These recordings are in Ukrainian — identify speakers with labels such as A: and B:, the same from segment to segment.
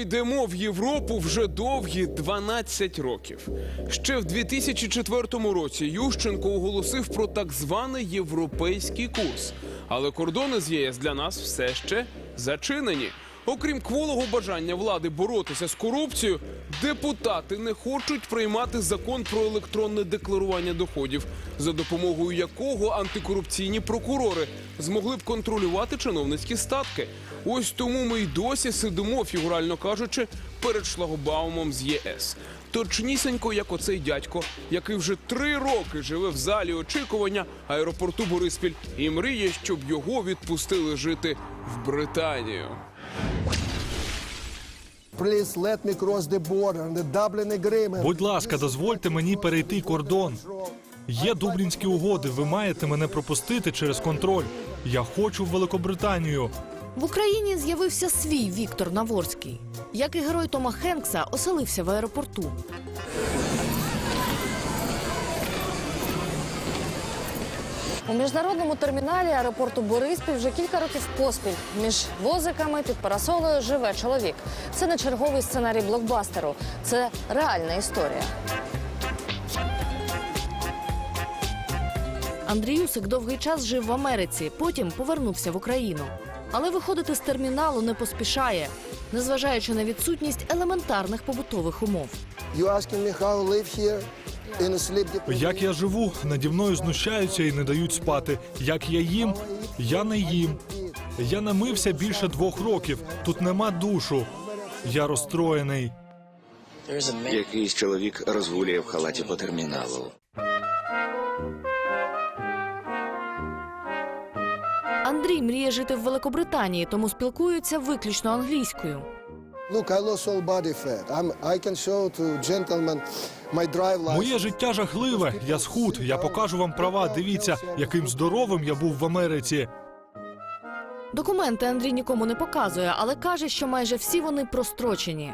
A: Йдемо в Європу вже довгі 12 років. Ще в 2004 році Ющенко оголосив про так званий європейський курс. Але кордони з ЄС для нас все ще зачинені. Окрім кволого бажання влади боротися з корупцією, депутати не хочуть приймати закон про електронне декларування доходів, за допомогою якого антикорупційні прокурори змогли б контролювати чиновницькі статки. Ось тому ми й досі сидимо, фігурально кажучи, перед шлагбаумом з ЄС. Точнісінько, як оцей дядько, який вже три роки живе в залі очікування аеропорту Бориспіль і мріє, щоб його відпустили жити в Британію.
B: Please let me cross the border. The Dublin Agreement.
C: Будь ласка, дозвольте мені перейти кордон. Є дублінські угоди. Ви маєте мене пропустити через контроль. Я хочу в Великобританію.
D: В Україні з'явився свій Віктор Наворський. Як і герой Тома Хенкса, оселився в аеропорту. У міжнародному терміналі аеропорту Бориспіль вже кілька років поспіль. Між возиками під парасолою живе чоловік. Це не черговий сценарій блокбастеру, це реальна історія. Андрій Юсик довгий час жив в Америці, потім повернувся в Україну. Але виходити з терміналу не поспішає, незважаючи на відсутність елементарних побутових умов.
B: You asking me how I live here
C: Як я живу, наді мною знущаються і не дають спати. Як я їм, я не їм. Я не мився більше двох років. Тут нема душу. Я розстроєний.
E: Якийсь чоловік розгулює в халаті по терміналу.
D: Андрій мріє жити в Великобританії, тому спілкується виключно англійською.
B: Look, I lost all body fat. I'm, I can show to gentlemen my drive life.
C: Моє життя жахливе. Я схуд. Я покажу вам права. Дивіться, яким здоровим я був в Америці.
D: Документи Андрій нікому не показує, але каже, що майже всі вони прострочені.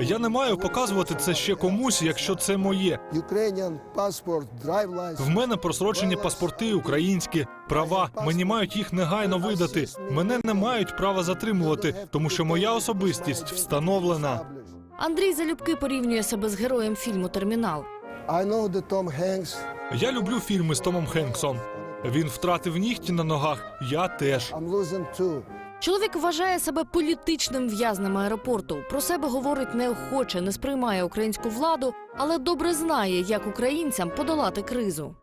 C: Я не маю показувати це ще комусь, якщо це моє. В мене просрочені паспорти, українські права. Мені мають їх негайно видати. Мене не мають права затримувати, тому що моя особистість встановлена.
D: Андрій залюбки порівнює себе з героєм фільму Термінал.
C: Я люблю фільми з Томом Хенксом. Він втратив нігті на ногах. Я теж.
D: Чоловік вважає себе політичним в'язнем аеропорту. Про себе говорить неохоче, не сприймає українську владу, але добре знає, як українцям подолати кризу.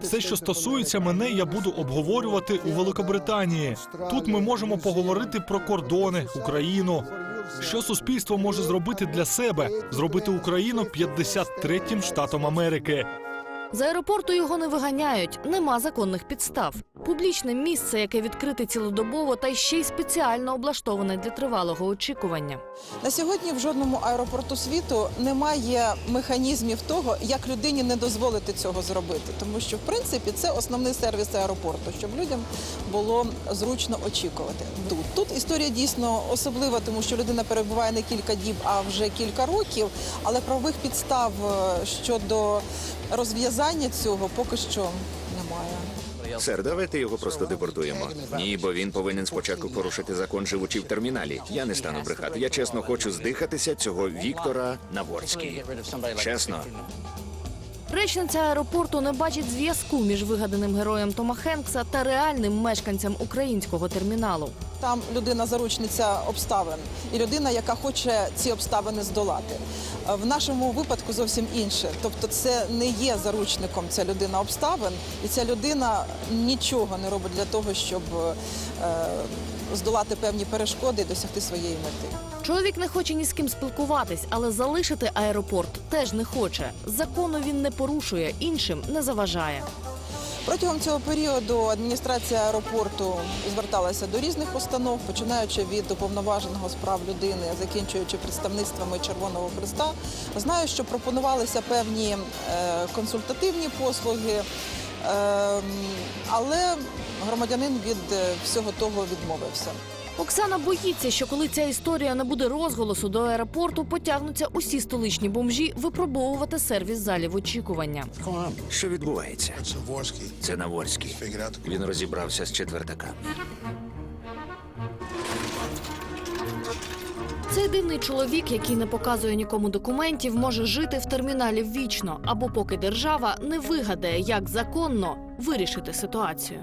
C: Все, що стосується мене, я буду обговорювати у Великобританії. Тут ми можемо поговорити про кордони, Україну. Що суспільство може зробити для себе? Зробити Україну 53-м штатом Америки.
D: З аеропорту його не виганяють, нема законних підстав. Публічне місце, яке відкрите цілодобово та ще й спеціально облаштоване для тривалого очікування.
F: На сьогодні в жодному аеропорту світу немає механізмів того, як людині не дозволити цього зробити, тому що в принципі це основний сервіс аеропорту, щоб людям було зручно очікувати. Тут тут історія дійсно особлива, тому що людина перебуває не кілька діб, а вже кілька років. Але правових підстав е, щодо розв'язання цього поки що.
E: Сер, давайте його просто депортуємо. Ні, бо він повинен спочатку порушити закон, живучи в терміналі. Я не стану брехати. Я чесно хочу здихатися цього Віктора Наворський. Чесно.
D: Речниця аеропорту не бачить зв'язку між вигаданим героєм Тома Хенкса та реальним мешканцем українського терміналу.
F: Там людина заручниця обставин і людина, яка хоче ці обставини здолати. В нашому випадку зовсім інше. Тобто, це не є заручником ця людина обставин, і ця людина нічого не робить для того, щоб е, здолати певні перешкоди і досягти своєї мети.
D: Чоловік не хоче ні з ким спілкуватись, але залишити аеропорт теж не хоче. Закону він не порушує, іншим не заважає.
F: Протягом цього періоду адміністрація аеропорту зверталася до різних установ, починаючи від уповноваженого з прав людини, закінчуючи представництвами Червоного Христа. Знаю, що пропонувалися певні е, консультативні послуги, е, але громадянин від е, всього того відмовився.
D: Оксана боїться, що коли ця історія не буде розголосу до аеропорту, потягнуться усі столичні бомжі випробовувати сервіс залів очікування.
E: Що відбувається? Це Наворський. Він розібрався з четвертака.
D: Цей дивний чоловік, який не показує нікому документів, може жити в терміналі вічно або поки держава не вигадає, як законно вирішити ситуацію.